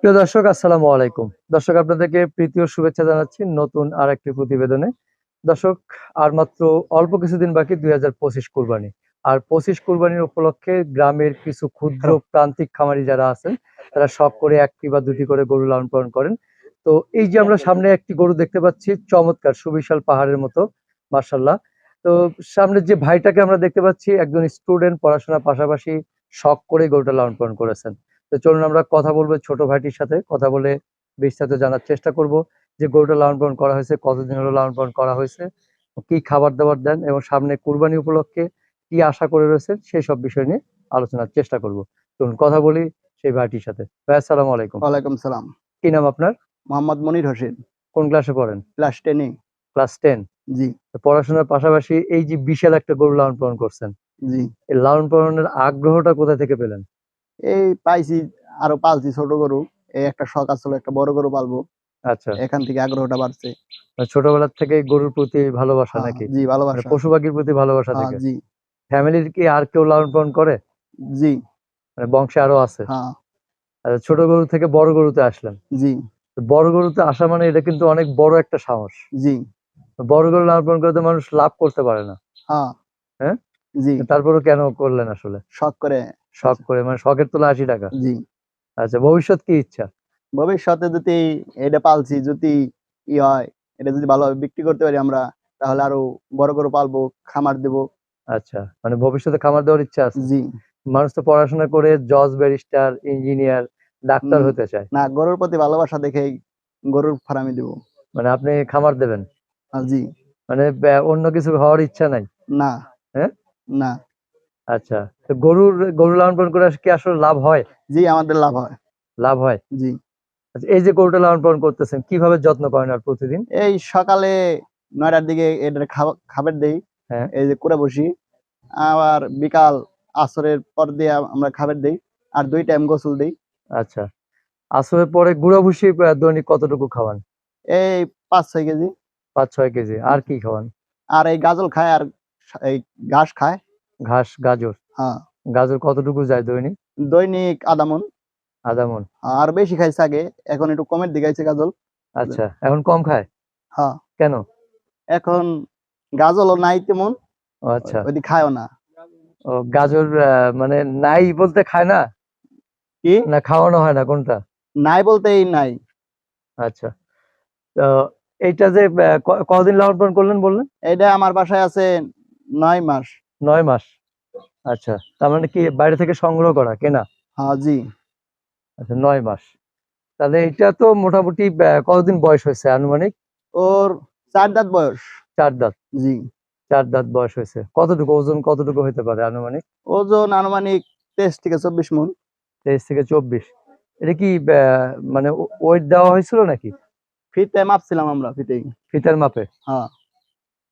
প্রিয় দর্শক আসসালামু আলাইকুম। দর্শক আপনাদেরকে প্রীতি ও শুভেচ্ছা জানাচ্ছি নতুন আর একটি প্রতিবেদনে। দর্শক আর মাত্র অল্প কিছুদিন বাকি দুই হাজার পঁচিশ কুরবানি। আর পঁচিশ কুরবানির উপলক্ষে গ্রামের কিছু ক্ষুদ্র প্রান্তিক খামারি যারা আছেন তারা সব করে একটি বা দুটি করে গরু লালন পালন করেন। তো এই যে আমরা সামনে একটি গরু দেখতে পাচ্ছি চমৎকার সুবিশাল পাহাড়ের মতো মার্শাল্লাহ তো সামনে যে ভাইটাকে আমরা দেখতে পাচ্ছি একজন স্টুডেন্ট পড়াশোনার পাশাপাশি শখ করে গরুটা লালন পালন করেছেন। তো চলুন আমরা কথা বলব ছোট ভাইটির সাথে। কথা বলে বিস্তারিত জানার চেষ্টা করব যে গরুটা লালন পালন করা হয়েছে কতদিন হলো লালন পালন করা হয়েছে কি খাবার দাবার দেন এবং সামনে কুরবানি উপলক্ষে কি আশা করে রয়েছে সেই সব বিষয় নিয়ে আলোচনার চেষ্টা করব। চলুন কথা বলি সেই ভাইটির সাথে। ভাই আসসালামু আলাইকুম। ওয়ালাইকুম সালাম। কি নাম আপনার? মোহাম্মদ মনির হোসেন। কোন ক্লাসে পড়েন? ক্লাস টেনে। Class ten. জি। পড়াশোনার পাশাপাশি এই যে বিশাল একটা গরু লালন পালন করছেন জি। এই লালন পালনের আগ্রহটা কোথা থেকে পেলেন? এই পাইছি আরও পালছি ছোট গরু। এই একটা শখ আসলে একটা বড় গরু পালবো। আচ্ছা। এখান থেকে আগ্রহটা বাড়ছে। ছোটবেলা থেকে গরুর প্রতি ভালোবাসা হ্যাঁ, নাকি? জি মানে ভালোবাসা পশু পাখির প্রতি ভালোবাসা হ্যাঁ, থেকে? জি। ফ্যামিলির কি আর কেউ লালন পালন করে? জি। মানে বংশে আরও আছে? হ্যাঁ। আচ্ছা, ছোট গরু থেকে বড় গরুতে আসলেন? জি। বড় গরুতে আসা মানে এটা কিন্তু অনেক বড় একটা সাহস। জি। বড় গরু লালন পালন করতে মানুষ লাভ করতে পারে না। হ্যাঁ। হ্যাঁ? জি। তারপরে কেন করলেন আসলে? শখ করে শখ করে মানে শখের তোলা আশি টাকা। জি। আচ্ছা ভবিষ্যৎ কি ইচ্ছা? ভবিষ্যতে যদি এটা পালছি যদি ই হয় এটা যদি ভালোভাবে বিক্রি করতে পারি আমরা তাহলে আরও বড় গরু পালবো খামার দেব। আচ্ছা মানে ভবিষ্যতে খামার দেওয়ার ইচ্ছা আছে? জি। মানুষ তো পড়াশোনা করে জজ ব্যারিস্টার ইঞ্জিনিয়ার ডাক্তার হতে চায়। না গরুর প্রতি ভালোবাসা দেখেই গরুর ফার্মে দেব। মানে আপনি খামার দেবেন? জি। মানে অন্য কিছু হওয়ার ইচ্ছা নাই? না। হ্যাঁ? না। আচ্ছা তো গরুর গরু লালন পালন করে কি আসলে লাভ হয়? জি আমাদের লাভ হয়। লাভ হয়? জি। আচ্ছা এই যে গরুটা লালন পালন করতেছেন কীভাবে যত্ন করেন আর প্রতিদিন? এই সকালে নয়টার দিকে এটার খাবা- খাবার দেই হ্যাঁ। এই যে করে বসি আবার বিকাল আসরের পর দিয়ে আমরা খাবার দেই আর দুই টাইম গোসল দেই। আচ্ছা আসলে পরে গুঁড়া ভুসি দৈনিক কতটুকু খাওয়ান? এই পাঁচ ছয় কেজি। পাঁচ ছয় কেজি আর কি খাওয়ান? আর এই গাজল খায় আর এই ঘাস খায়। ঘাস গাজর। হ্যাঁ। গাজর কতটুকু যায় দৈনিক? দৈনিক আধা মন। আধা মন। আর বেশি খাইছে আগে এখন একটু কমের দিকে আছে গাজল। আচ্ছা এখন কম খায়? হ্যাঁ। কেন? এখন গাজলও নাই তেমন আচ্ছা। ওইদিকে খায়ও না। ও গাজর মানে নাই বলতে খায় না? কি? না খাওয়ানো হয় না কোনটা? নাই বলতেই নাই। আচ্ছা। তো এইটা যে আহ, ক- কতদিন লালন পালন করলেন বললেন? এটা আমার বাসায় আছে নয় মাস। নয় মাস। আচ্ছা তার মানে কি বাইরে থেকে সংগ্রহ করা কেনা? হ্যাঁ জি। আচ্ছা নয় মাস। তাহলে এটা তো মোটামুটি কতদিন বয়স হয়েছে আনুমানিক? ওর চার দাঁত বয়স। চার দাঁত? জি। চার দাঁত বয়স হয়েছে। কতটুকু ওজন কতটুকু হতে পারে আনুমানিক? ওজন আনুমানিক তেইশ থেকে চব্বিশ মন। তেইশ থেকে চব্বিশ। এটা কি মানে ওয়েট দেওয়া হয়েছিল নাকি? ফিতে মাপছিলাম আমরা ফিতে ফিতার মাপে? হ্যাঁ।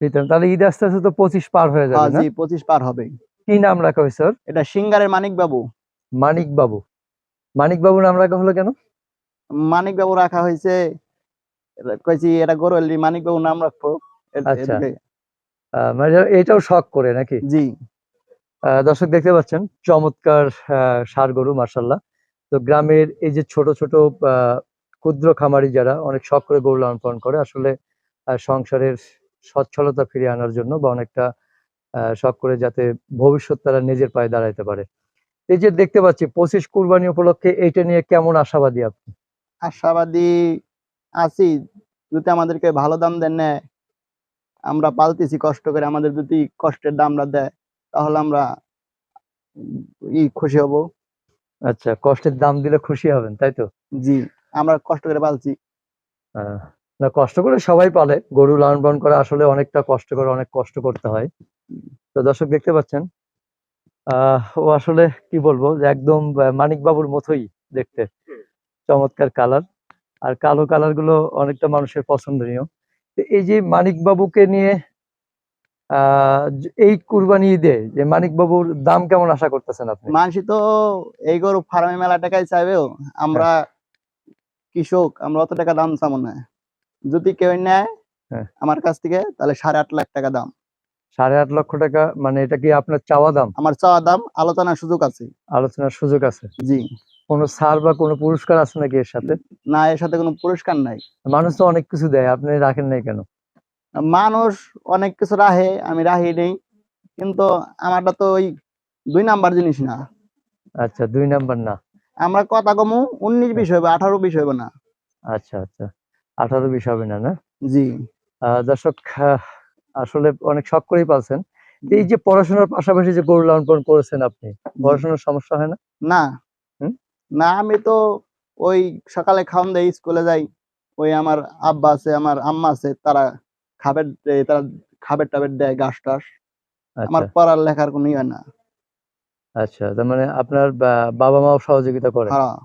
ফিতার তাহলে ঈদ আস্তে আস্তে তো পঁচিশ পার হয়ে হ্যাঁ যাবে না? জি পঁচিশ পার হবে কি নাম রাখা হয়েছে ওর এটা সিঙ্গারের মানিক বাবু মানিক বাবু মানিক বাবু নাম রাখা হলো কেন? মানিক বাবু রাখা হয়েছে কইছি এটা গরু এলি মানিক বাবু নাম রাখব। আচ্ছা। মানে এটাও শখ করে নাকি? জি। দর্শক দেখতে পাচ্ছেন চমৎকার ষাড় গরু মার্শাল্লাহ তো গ্রামের এই যে ছোট ছোট আহ, ক্ষুদ্র খামারি যারা অনেক শখ করে গরু লালন পালন করে আসলে সংসারের সচ্ছলতা ফিরিয়ে আনার জন্য বা অনেকটা শখ করে যাতে ভবিষ্যৎ তারা নিজের পায়ে দাঁড়াইতে পারে। এই যে দেখতে পাচ্ছি পঁচিশ কুরবানি উপলক্ষে এইটা নিয়ে কেমন আশাবাদী আপনি? আশাবাদী আছি। যদি আমাদেরকে ভালো দাম দেন নেয় আমরা পালতেছি কষ্ট করে আমাদের যদি কষ্টের দামটা দেয় তাহলে আমরা ই খুশি হব। আচ্ছা কষ্টের দাম দিলে খুশি হবেন তাই তো? জি আমরা কষ্ট করে পালছি। আহ, না কষ্ট করে সবাই পালে। গরু লালন পালন করা আসলে অনেকটা কষ্ট করে অনেক কষ্ট করতে হয়। তো দর্শক দেখতে পাচ্ছেন আহ ও আসলে কি বলব যে একদম মানিক বাবুর মতোই দেখতে। চমৎকার কালার। আর কালো কালারগুলো অনেকটা মানুষের পছন্দনীয়। তো এই যে মানিক বাবুকে নিয়ে আহ এই কুরবানি ঈদে যে মানিক বাবুর দাম কেমন আশা করতেছেন আপনি? মানুষই তো এই গরু ফার্মে মেলা টাকাই চাইবেও। আমরা কৃষক আমরা অত টাকা দাম চাবো না। যদি কেউ নেয় হ্যাঁ। আমার কাছ থেকে তাহলে সাড়ে আট লাখ টাকা দাম। সাড়ে আট লক্ষ টাকা মানে এটা কি আপনার চাওয়া দাম? আমার চাওয়া দাম আলোচনার সুযোগ আছে। আলোচনার সুযোগ আছে? জি। কোনো সার বা কোনো পুরস্কার আছে নাকি এর সাথে? না এর সাথে কোনো পুরস্কার নাই। মানুষ তো অনেক কিছু দেয় আপনি রাখেন নাই কেন? মানুষ অনেক কিছু রাহে আমি রাহি নেই। কিন্তু আমারটা তো ওই দুই নাম্বার জিনিস না। আচ্ছা দুই নাম্বার না। আমরা কথা কমু উনিশ বিশ হইবে আঠারো বিশ হইবে না। আচ্ছা আচ্ছা। আঠারো বিশ হবে না না? জি। দর্শক আসলে অনেক শখ করেই পাচ্ছেন এই যে পড়াশোনার পাশাপাশি যে গরু লালন পালন করেছেন আপনি পড়াশোনার সমস্যা হয় না? না। না আমি তো ওই সকালে খাওয়ান দেই স্কুলে যাই। ওই আমার আব্বা আছে আমার আম্মা আছে তারা খাবার তারা খাবার টাবার দেয় ঘাস টাস। আমার আচ্ছা পড়ার লেখার কোনো ইয়ে না। আচ্ছা তার মানে আপনার বাবা মাও সহযোগিতা করে হ্যাঁ।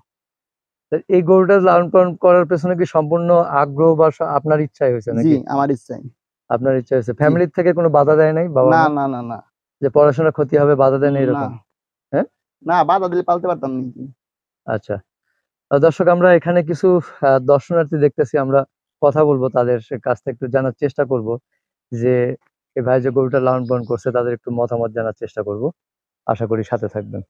এই গরুটা লালন পালন করার পেছনে কি সম্পূর্ণ আগ্রহ বা আপনার ইচ্ছাই হয়েছে নাকি? আমার ইচ্ছাই। আপনার ইচ্ছা হয়েছে। ফ্যামিলির থেকে কোনো বাধা দেয় নাই বাবা না না না না। যে পড়াশোনা ক্ষতি হবে বাধা দেয় না। এরকম? হ্যাঁ? না বাধা দিলে পালতে পারতাম নাকি আচ্ছা। দর্শক আমরা এখানে কিছু দর্শনার্থী দেখতেছি। আমরা কথা বলব তাদের কাছ থেকে একটু জানার চেষ্টা করব যে এই ভাই যে গরুটা লালন পালন করছে তাদের একটু মতামত জানার চেষ্টা করব। আশা করি সাথে থাকবেন।